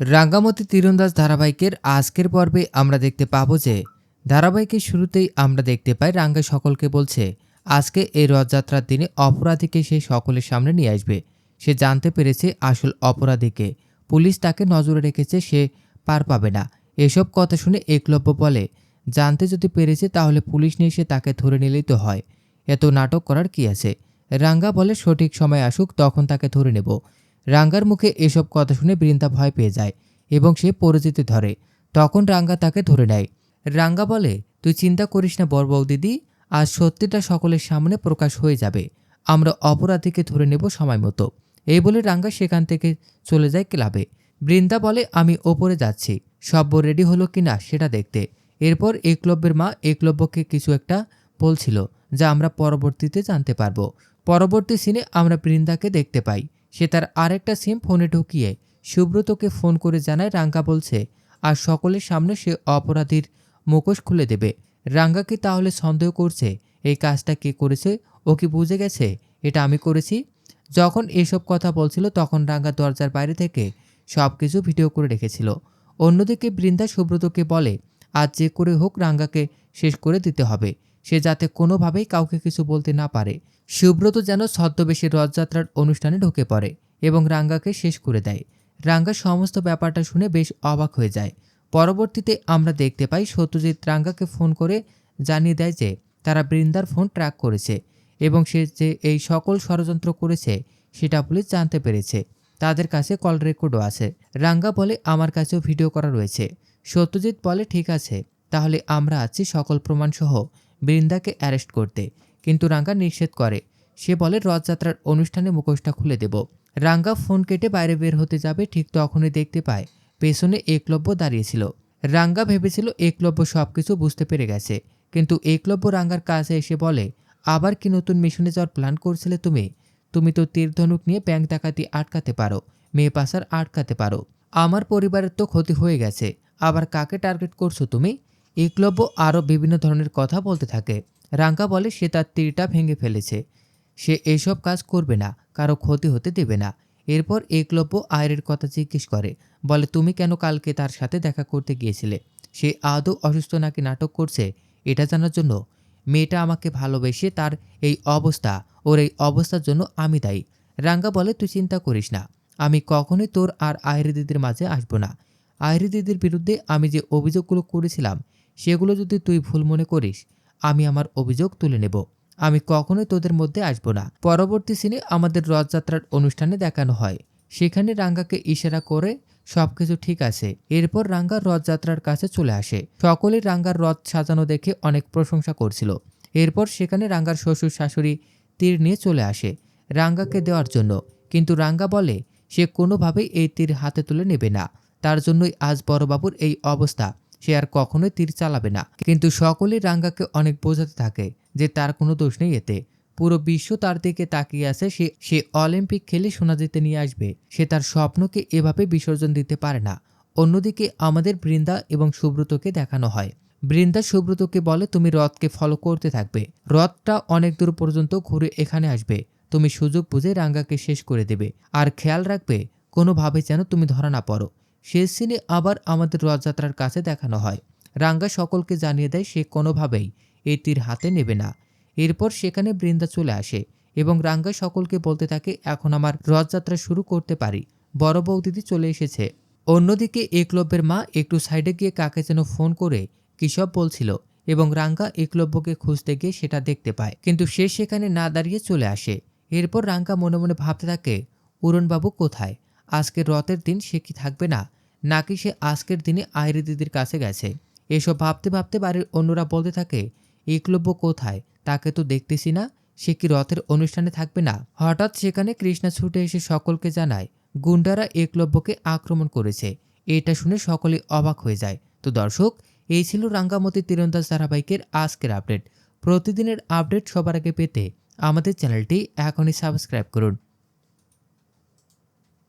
রাঙ্গামতি তীরন্দাজ ধারাবাহিকের আজকের পর্বে আমরা দেখতে পাবো যে, ধারাবাহিকের শুরুতেই আমরা দেখতে পাই রাঙ্গা সকলকে বলছে, আজকে এই রথযাত্রার দিনে অপরাধীকে সে সকলের সামনে নিয়ে আসবে। সে জানতে পেরেছে আসল অপরাধীকে। পুলিশ তাকে নজরে রেখেছে, সে পার পাবে না। এসব কথা শুনে একলব্য বলে, জানতে যদি পেরেছে তাহলে পুলিশ নিয়ে এসে তাকে ধরে নিলেই তো হয়। এত নাটক করার কি আছে? রাঙ্গা বলে, সঠিক সময় আসুক, তখন তাকে ধরে নেব। রাঙ্গার মুখে এসব কথা শুনে বৃন্দা ভয় পেয়ে যায় এবং সে পরিচিতি ধরে। তখন রাঙ্গা তাকে ধরে নেয়। রাঙ্গা বলে, তুই চিন্তা করিস না বড় বউ দিদি, আজ সত্যিটা সকলের সামনে প্রকাশ হয়ে যাবে। আমরা অপরাধীকে ধরে নেব সময় মতো। এই বলে রাঙ্গা সেখান থেকে চলে যায় ক্লাবে। বৃন্দা বলে, আমি ওপরে যাচ্ছি। সব রেডি হলো কি না সেটা দেখতে। এরপর একলব্যের মা একলব্যকে কিছু একটা বলছিল, যা আমরা পরবর্তীতে জানতে পারব। পরবর্তী সিনে আমরা বৃন্দাকে দেখতে পাই। সে তার আরেকটা সিম ফোনে ঢুকিয়ে সুব্রতকে ফোন করে জানায়, রাঙ্গা বলছে, আর সকলের সামনে সে অপরাধীর মুখোশ খুলে দেবে। রাঙ্গা কি তাহলে সন্দেহ করছে, এই কাজটা কে করেছে? ও কি বুঝে গেছে? এটা আমি করেছি? যখন এসব কথা বলছিল, তখন রাঙ্গা দরজার বাইরে থেকে সব কিছু ভিডিও করে রেখেছিল। অন্যদিকে বৃন্দা সুব্রতকে বলে, আজ যে করে হোক, রাঙ্গাকে শেষ করে দিতে হবে। সে যাতে কোনোভাবেই কাউকে কিছু বলতে না পারে। সুব্রত যেন ছদ্মবেশী রথযাত্রার অনুষ্ঠানে ঢুকে পড়ে এবং রাঙ্গাকে শেষ করে দেয়। রাঙ্গা সমস্ত ব্যাপারটা শুনে বেশ অবাক হয়ে যায়। পরবর্তীতে আমরা দেখতে পাই সত্যজিৎ রাঙ্গাকে ফোন করে জানিয়ে দেয় যে, তারা বৃন্দার ফোন ট্র্যাক করেছে এবং সে যে এই সকল ষড়যন্ত্র করেছে সেটা পুলিশ জানতে পেরেছে। তাদের কাছে কল রেকর্ডও আছে। রাঙ্গা বলে, আমার কাছেও ভিডিও করা রয়েছে। সত্যজিৎ বলে, ঠিক আছে, তাহলে আমরা আছি সকল প্রমাণসহ। বৃন্দাকে অ্যারেস্ট করতে। কিন্তু রাঙ্গা নিষেধ করে। সে বলে, রথযাত্রার অনুষ্ঠানে মুখোশটা খুলে দেব। রাঙ্গা ফোন কেটে বাইরে বের হতে যাবে, ঠিক তখনই দেখতে পায়, পেছনে একলব্য দাঁড়িয়েছিল। রাঙ্গা ভেবেছিল একলব্য সব কিছু বুঝতে পেরে গেছে। কিন্তু একলব্য রাঙ্গার কাছে এসে বলে, আবার কি নতুন মিশনে যাওয়ার প্ল্যান করছিলে তুমি? তুমি তো তীরধনুক নিয়ে ব্যাংক ডাকাতি আটকাতে পারো, মেয়ে পাসার আটকাতে পারো। আমার পরিবারের তো ক্ষতি হয়ে গেছে। আবার কাকে টার্গেট করছ তুমি? একলব্য আরও বিভিন্ন ধরনের কথা বলতে থাকে। রাঙ্কা বলে, সে তার তীরটা ভেঙে ফেলেছে। সে এসব কাজ করবে না, কারও ক্ষতি হতে দেবে না। এরপর একলব্য আয়ের কথা জিজ্ঞেস করে, বলে, তুমি কেন কালকে তার সাথে দেখা করতে গিয়েছিলে? সে আদৌ অসুস্থ নাকি নাটক করছে? এটা জানার জন্য? মেয়েটা আমাকে ভালোবেসে তার এই অবস্থা, ওর এই অবস্থার জন্য আমি দায়ী। রাঙ্গা বলে, তুই চিন্তা করিস না। আমি কখনোই তোর আর আয়রি দিদির মাঝে আসব না। আয়রি দিদির বিরুদ্ধে আমি যে অভিযোগগুলো করেছিলাম সেগুলো যদি তুই ভুল মনে করিস, আমি আমার অভিযোগ তুলে নেব। আমি কখনোই তোদের মধ্যে আসব না। পরবর্তী সিনে আমাদের রথযাত্রার অনুষ্ঠানে দেখানো হয়। সেখানে রাঙ্গাকে ইশারা করে সবকিছু ঠিক আছে। এরপর রাঙ্গার রথযাত্রার কাছে চলে আসে। সকলে রাঙ্গার রথ সাজানো দেখে অনেক প্রশংসা করছিল। এরপর সেখানে রাঙ্গার শ্বশুর শাশুড়ি তীর নিয়ে চলে আসে রাঙ্গাকে দেওয়ার জন্য। কিন্তু রাঙ্গা বলে, সে কোনোভাবেই এই তীর হাতে তুলে নেবে না। তার জন্যই আজ বড়বাবুর এই অবস্থা। সে আর কখনোই তীর চালাবে না। কিন্তু সকলেই রাঙ্গাকে অনেক বোঝাতে থাকে যে তার কোনো দোষ নেই এতে। পুরো বিশ্ব তার দিকে তাকিয়ে আছে, সে সে অলিম্পিক খেলে সোনা জিতে নিয়ে আসবে। সে তার স্বপ্নকে এভাবে বিসর্জন দিতে পারে না। অন্যদিকে আমাদের বৃন্দা এবং সুব্রতকে দেখানো হয়। বৃন্দা সুব্রতকে বলে, তুমি রথকে ফলো করতে থাকবে। রথটা অনেক দূর পর্যন্ত ঘুরে এখানে আসবে। তুমি সুযোগ বুঝে রাঙ্গাকে শেষ করে দেবে। আর খেয়াল রাখবে, কোনোভাবে যেন তুমি ধরা না পড়ো। শেষ সিনে আবার আমাদের রথযাত্রার কাছে দেখানো হয়। রাঙ্গা সকলকে জানিয়ে দেয় সে কোনোভাবেই এই তীর হাতে নেবে না। এরপর সেখানে বৃন্দা চলে আসে এবং রাঙ্গা সকলকে বলতে থাকে, এখন আমার রথযাত্রা শুরু করতে পারি। বড় বৌদিদি চলে এসেছে। অন্যদিকে একলব্যের মা একটু সাইডে গিয়ে কাকে যেন ফোন করে কিসব বলছিল এবং রাঙ্গা একলব্যকে খুঁজতে গিয়ে সেটা দেখতে পায়। কিন্তু সে সেখানে না দাঁড়িয়ে চলে আসে। এরপর রাঙ্গা মনে মনে ভাবতে থাকে উড়নবাবু কোথায়? আজকের রথের দিন সে কি থাকবে না? নাকি সে আজকের দিনে আয়রি দিদির কাছে গেছে? এসব ভাবতে ভাবতে বাড়ির অন্যরা বলতে থাকে, একলব্য কোথায়? তাকে তো দেখতেছি না। সে কি রথের অনুষ্ঠানে থাকবে না? হঠাৎ সেখানে কৃষ্ণা ছুটে এসে সকলকে জানায়, গুন্ডারা একলব্যকে আক্রমণ করেছে। এটা শুনে সকলে অবাক হয়ে যায়। তো দর্শক, এই ছিল রাঙ্গামতি তীরন্দাজ ধারাবাহিকের আজকের আপডেট। প্রতিদিনের আপডেট সবার আগে পেতে আমাদের চ্যানেলটি এখনই সাবস্ক্রাইব করুন।